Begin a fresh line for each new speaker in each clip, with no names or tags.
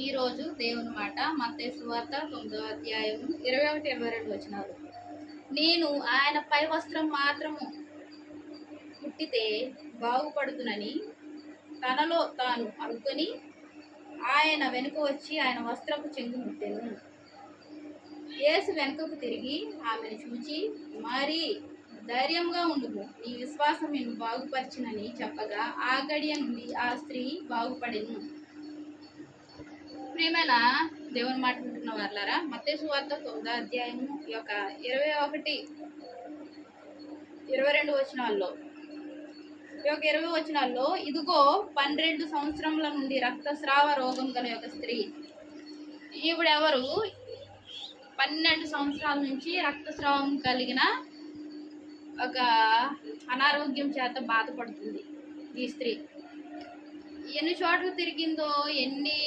ఈరోజు దేవుని మాట మత్తయి సువార్త తొమ్మిదవ అధ్యాయం ఇరవై ఒకటి ఇరవై రెండు వచ్చినారు నేను ఆయన పై వస్త్రం మాత్రము పుట్టితే బాగుపడుతునని తనలో తాను అనుకొని ఆయన వెనుక వచ్చి ఆయన వస్త్రపు చెంగు ముట్టెను. యేసు వెనుకకు తిరిగి ఆమెను చూచి మరీ ధైర్యంగా ఉండుము నీ విశ్వాసం నిన్ను బాగుపరిచినని చెప్పగా ఆ గడియ నుండి ఆ స్త్రీ బాగుపడెను. ప్రియమైన దేవుని మాట వింటున్న వాళ్ళారా మత్తేసు వార్త తొమ్మిదో అధ్యాయము ఈ యొక్క ఇరవై ఒకటి ఇరవై రెండు వచనాల్లో. ఈ యొక్క ఇరవై వచనాల్లో ఇదిగో పన్నెండు సంవత్సరముల నుండి రక్తస్రావ రోగం గల యొక్క స్త్రీ. ఈవిడెవరు పన్నెండు సంవత్సరాల నుంచి రక్తస్రావం కలిగిన ఒక అనారోగ్యం చేత బాధపడుతుంది ఈ స్త్రీ. ఎన్ని చోట్ల తిరిగిందో ఎన్ని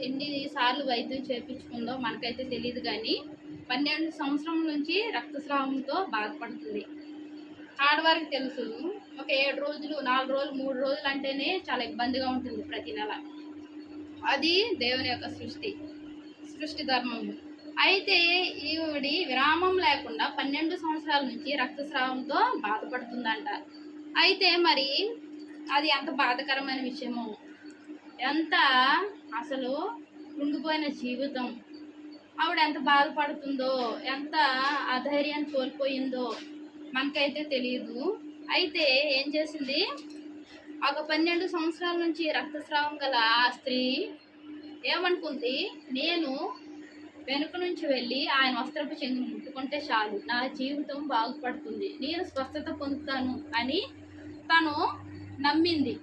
ఎన్ని సార్లు వైద్యం చేయించుకుందో మనకైతే తెలియదు కానీ పన్నెండు సంవత్సరం నుంచి రక్తస్రావంతో బాధపడుతుంది. ఆడవారికి తెలుసు. ఒక ఏడు రోజులు నాలుగు రోజులు మూడు రోజులు అంటేనే చాలా ఇబ్బందిగా ఉంటుంది ప్రతి నెల. అది దేవుని యొక్క సృష్టి సృష్టి ధర్మము. అయితే ఈవిడి విరామం లేకుండా పన్నెండు సంవత్సరాల నుంచి రక్తస్రావంతో బాధపడుతుందంట. అయితే మరి అది ఎంత బాధకరమైన విషయమో ఎంత అసలు కృంగిపోయిన జీవితం. ఆవిడ ఎంత బాధపడుతుందో ఎంత అధైర్యాన్ని కోల్పోయిందో మనకైతే తెలియదు అయితే ఏం చేసింది? ఒక పన్నెండు సంవత్సరాల నుంచి రక్తస్రావం గల ఆ స్త్రీ ఏమనుకుంది? నేను వెనుక నుంచి వెళ్ళి ఆయన వస్త్రపు చెంగు ముట్టుకుంటే చాలు. నా జీవితం బాగుపడుతుంది. నేను స్వస్థత పొందుతాను అని తను నమ్మింది.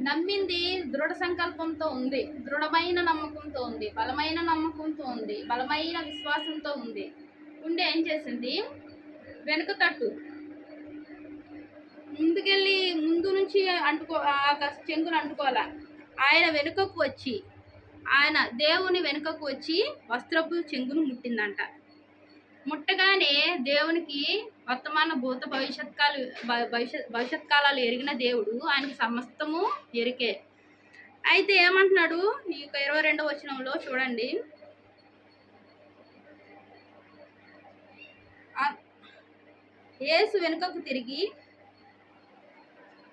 నమ్మింది దృఢ సంకల్పంతో ఉంది దృఢమైన నమ్మకంతో ఉంది బలమైన నమ్మకంతో ఉంది బలమైన విశ్వాసంతో ఉంది. ఉండి ఏం చేసింది? వెనుక తట్టు. ముందుకెళ్ళి ముందు నుంచి అంటుకో ఆ చెంగును అంటుకోవాల? ఆయన వెనుకకు వచ్చి ఆయన దేవుని వెనుకకు వచ్చి వస్త్రపు చెంగును ముట్టిందంట. ముట్టగానే దేవునికి వర్తమాన భూత భవిష్యత్కాలు భవిష్యత్ భవిష్యత్ కాలాలు ఎరిగిన దేవుడు ఆయనకి సమస్తము ఎరికే. అయితే ఏమంటున్నాడు? ఈ యొక్క ఇరవై రెండవ వచనంలో చూడండి. ఏసు యేసు వెనుకకు తిరిగి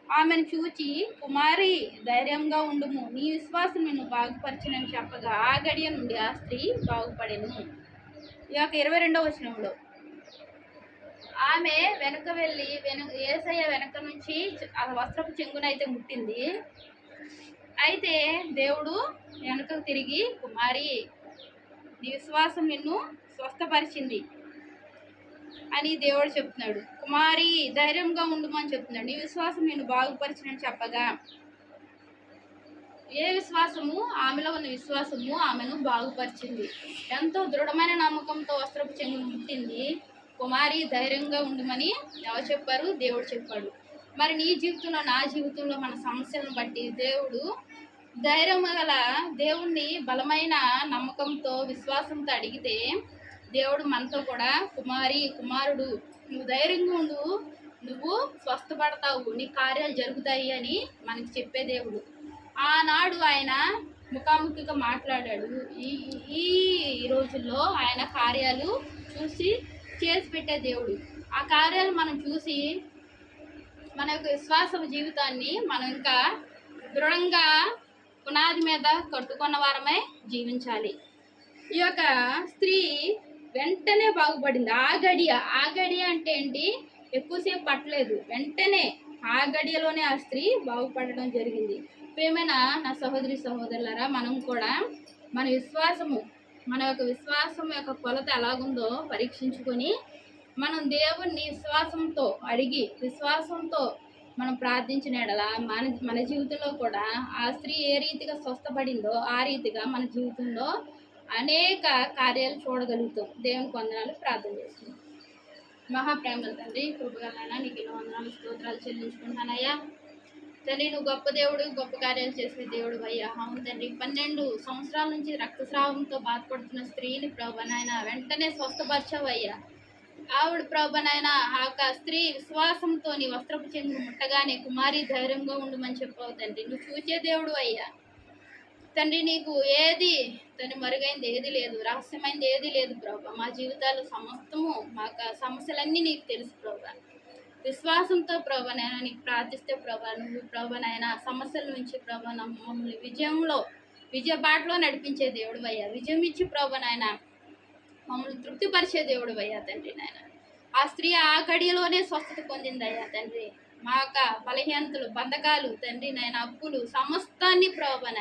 ఆమెను చూచి కుమారి ధైర్యంగా ఉండుము. నీ విశ్వాసం నిన్ను బాగుపరిచినని చెప్పగా ఆ గడియ నుండి ఆ స్త్రీ బాగుపడెను. యొక్క ఇరవై రెండవ వచనంలో. ఆమె వెనుక వెళ్ళి వెనుక ఏసయ్య వెనక నుంచి ఆ వస్త్రపు చెంగునైతే ముట్టింది. అయితే దేవుడు వెనుకకు తిరిగి కుమారి నీ విశ్వాసం నిన్ను స్వస్థపరిచింది అని దేవుడు చెప్తున్నాడు. కుమారి ధైర్యంగా ఉండుమని చెప్తున్నాడు. నీ విశ్వాసం నిన్ను బాగుపరిచినని చెప్పగా ఏ విశ్వాసము? ఆమెలో ఉన్న విశ్వాసము ఆమెను బాగుపరిచింది. ఎంతో దృఢమైన నమ్మకంతో వస్త్రపు చెంగును ముట్టింది. కుమారి ధైర్యంగా ఉండమని ఎవరు చెప్పారు? దేవుడు చెప్పాడు. మరి నీ జీవితంలో నా జీవితంలో మన సమస్యలను బట్టి దేవుడు ధైర్యం గల దేవుణ్ణి బలమైన నమ్మకంతో విశ్వాసంతో అడిగితే దేవుడు మనతో కూడా కుమారి కుమారుడు నువ్వు ధైర్యంగా ఉండు నువ్వు స్వస్థపడతావు నీ కార్యాలు జరుగుతాయి అని మనకి చెప్పే దేవుడు. ఆనాడు ఆయన ముఖాముఖిగా మాట్లాడాడు. ఈ ఈ రోజుల్లో ఆయన కార్యాలు చూసి చేసి పెట్టే దేవుడు. ఆ కార్యాలు మనం చూసి మన యొక్క విశ్వాసం జీవితాన్ని మనం ఇంకా దృఢంగా పునాది మీద కట్టుకున్న వారమే జీవించాలి. ఈ యొక్క స్త్రీ వెంటనే బాగుపడింది. ఆ గడియ ఆ గడియ అంటే ఏంటి? ఎక్కువసేపు పట్టలేదు. వెంటనే ఆ గడియలోనే ఆ స్త్రీ బాగుపడడం జరిగింది. ప్రేమైన నా సహోదరి సహోదరులరా మనం కూడా మన విశ్వాసము మన యొక్క విశ్వాసం యొక్క కొలత ఎలాగుందో పరీక్షించుకొని మనం దేవుణ్ణి విశ్వాసంతో అడిగి విశ్వాసంతో మనం ప్రార్థించిన ఎడల మన మన జీవితంలో కూడా ఆ స్త్రీ ఏ రీతిగా స్వస్థపడిందో ఆ రీతిగా మన జీవితంలో అనేక కార్యాలు చూడగలుగుతాం. దేవుని కొందనాలు ప్రార్థన చేస్తున్నాం. మహాప్రేమల తండ్రి కృపగలైనా నీకు ఎన్నో వందనాలు స్తోత్రాలు చెల్లించుకుంటానయ్యా తండ్రి నువ్వు గొప్ప దేవుడు గొప్ప కార్యాలు చేసే దేవుడు అయ్యా. అవును తండ్రి పన్నెండు సంవత్సరాల నుంచి రక్తస్రావంతో బాధపడుతున్న స్త్రీని ప్రభనాయన వెంటనే స్వస్థపరచవయ్యా. ఆవిడ ప్రభనాయన ఆ యొక్క స్త్రీ విశ్వాసంతో నీ వస్త్రపు చెంగు ముట్టగానే కుమారి ధైర్యంగా ఉండమని చెప్పావు తండ్రి. నువ్వు చూచే దేవుడు అయ్యా. తండ్రి నీకు ఏది తండ్రి మరుగైంది ఏది లేదు రహస్యమైంది ఏది లేదు ప్రభా. మా జీవితాలు సమస్తము మా సమస్యలన్నీ నీకు తెలుసు ప్రభా. విశ్వాసంతో ప్రభా నీకు ప్రార్థిస్తే ప్రభా నువ్వు ప్రభా నాయన సమస్యల నుంచి ప్రభా మమ్మల్ని విజయంలో విజయ బాటలో నడిపించే దేవుడు అయ్యా విజయం ఇచ్చి ప్రభా మమ్మల్ని తృప్తిపరిచే దేవుడు అయ్యా తండ్రి నాయన. ఆ స్త్రీ ఆ గడియలోనే స్వస్థత పొందిందయ్యా తండ్రి. మా యొక్క బలహీనతలు బంధకాలు తండ్రి నాయన అప్పులు సమస్తాన్ని ప్రభా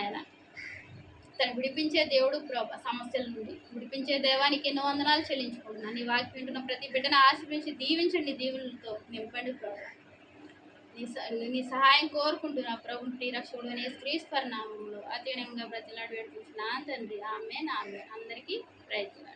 తను విడిపించే దేవుడు సమస్యల నుండి విడిపించే దేవానికి ఎన్నో వందనాలు చెల్లించుకుంటున్నాను. నీ వాక్యం వింటున్న ప్రతి బిడ్డను ఆశీర్వించి దీవించండి దీవులతో నింపండి ప్రభు. నీ నీ సహాయం కోరుకుంటున్నా ప్రభు నీ రక్షకుడు నీ స్త్రీ నామంలో. అతీనంగా ప్రతిలాడు పెట్టుకుంటున్నాను తండ్రి. ఆమె నా అందరికీ ప్రయత్నం